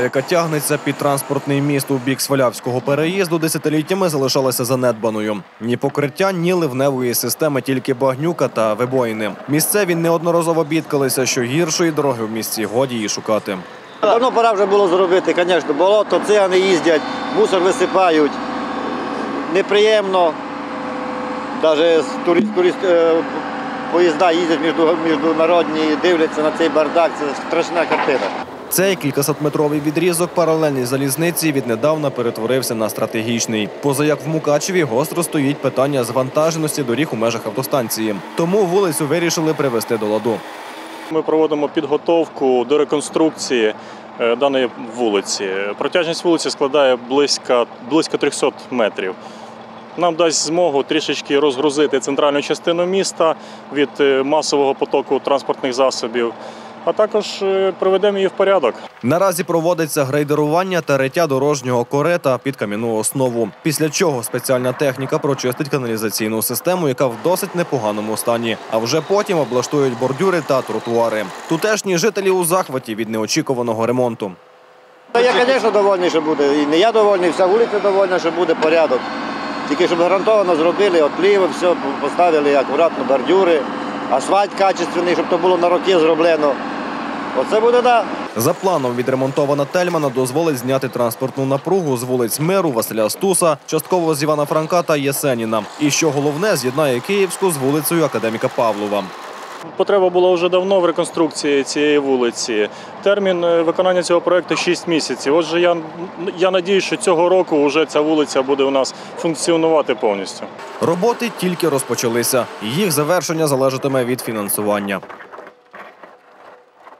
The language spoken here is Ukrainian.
яка тягнеться під транспортний міст у бік Свалявського переїзду, десятиліттями залишалася занедбаною. Ні покриття, ні ливневої системи, тільки багнюка та вибоїни. Місцеві неодноразово бідкалися, що гіршої дороги в місті годі її шукати. Давно пора вже було зробити, звісно, болото, цигани їздять, мусор висипають. Неприємно. Навіть турист, турист, е, поїзда їздять між, міжнародні, дивляться на цей бардак. Це страшна картина. Цей кількасотметровий відрізок паралельній залізниці віднедавна перетворився на стратегічний. Позаяк в Мукачеві гостро стоїть питання звантаженості доріг у межах автостанції. Тому вулицю вирішили привести до ладу. Ми проводимо підготовку до реконструкції е, даної вулиці. Протяжність вулиці складає близько, близько 300 метрів. Нам дасть змогу трішечки розгрузити центральну частину міста від е, масового потоку транспортних засобів, а також е, приведемо її в порядок. Наразі проводиться грейдерування та риття дорожнього корета під кам'яну основу. Після чого спеціальна техніка прочистить каналізаційну систему, яка в досить непоганому стані. А вже потім облаштують бордюри та тротуари. Тутешні жителі у захваті від неочікуваного ремонту. Та я, звісно, довольний, що буде. І не я довольний, вся вулиця довольна, що буде порядок. Тільки щоб гарантовано зробили, отліви, все, поставили акуратно бордюри, асфальт качественний, щоб то було на роки зроблено. Оце буде да. За планом відремонтована Тельмана дозволить зняти транспортну напругу з вулиць Миру, Василя Стуса, частково з Івана Франка та Єсеніна. І що головне, з'єднає Київську з вулицею Академіка Павлова. Потреба була вже давно в реконструкції цієї вулиці. Термін е, виконання цього проекту 6 місяців. Отже, я, я надію, що цього року вже ця вулиця буде у нас функціонувати повністю. Роботи тільки розпочалися. Їх завершення залежатиме від фінансування.